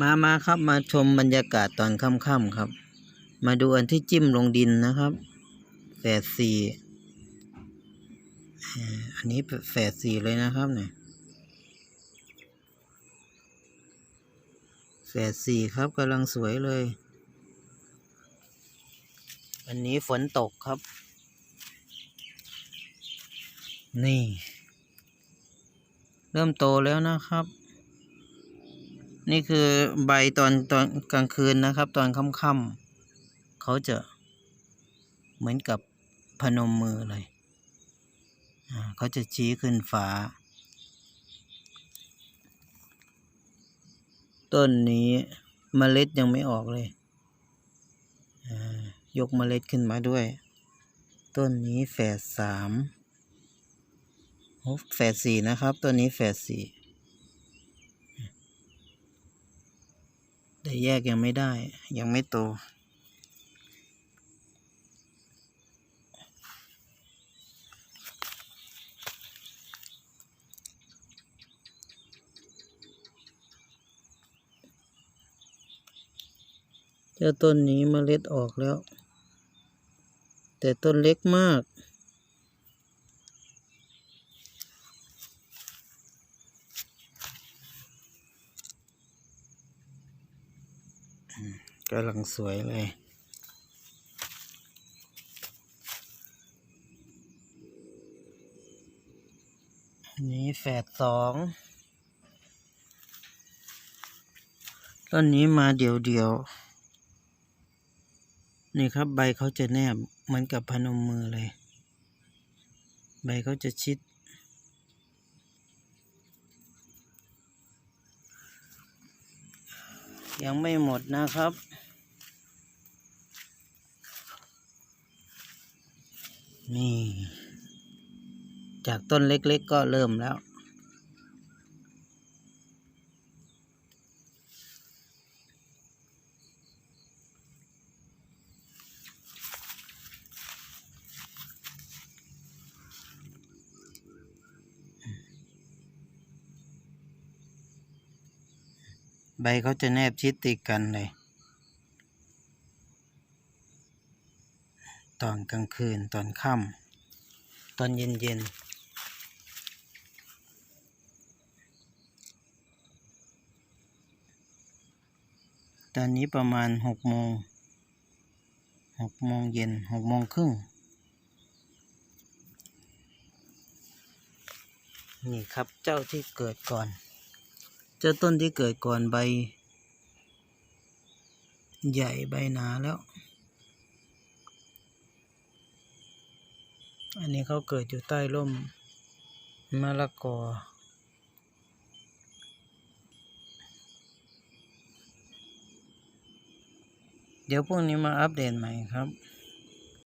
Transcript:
มามาครับมาชมบรรยากาศตอนค่ำๆครับ มาดูอันที่จิ้มลงดินนะครับแฝดสี่อ่ออันนี้แฝดสี่เลยนะครับเนี่ยแฝดสี่ครับกำลังสวยเลยวันนี้ฝนตกครับ นี่ เริ่มโตแล้วนะครับ นี่คือใบตอนตอนกลางคืนนะครับ ตอนค่ำๆเขาจะเหมือนกับพนมมือเลยเขาจะชี้ขึ้นฟ้า ต้นนี้เมล็ดยังไม่ออกเลย ยกเมล็ดขึ้นมาด้วย ต้นนี้แฝดสามแฝดสี่นะครับ ต้นนี้แฝดสี่ แต่แยกยังไม่ได้ ยังไม่โต เจ้าต้นนี้เมล็ดออกแล้ว แต่ต้นเล็กมาก กำลังสวยเลย อันนี้แฝดสองต้นนี้มาเดี่ยวเดียว นี่ครับใบเขาจะแนบเหมือนกับพนมมือเลย ใบเขาจะชิด ยังไม่หมดนะครับ นี่ จากต้นเล็กๆก็เริ่มแล้ว ใบเขาจะแนบชิดติดกันเลย ตอนกลางคืนตอนค่ำตอนเย็นเย็นตอนนี้ประมาณหกโมงหกโมงเย็นหกโมงครึ่งนี่ครับเจ้าที่เกิดก่อน เจ้าต้นที่เกิดก่อนใบ ใหญ่ใบหนาแล้ว อันนี้เขาเกิดอยู่ใต้ร่มมะละกอเดี๋ยวพวกนี้มาอัปเดตใหม่ครับ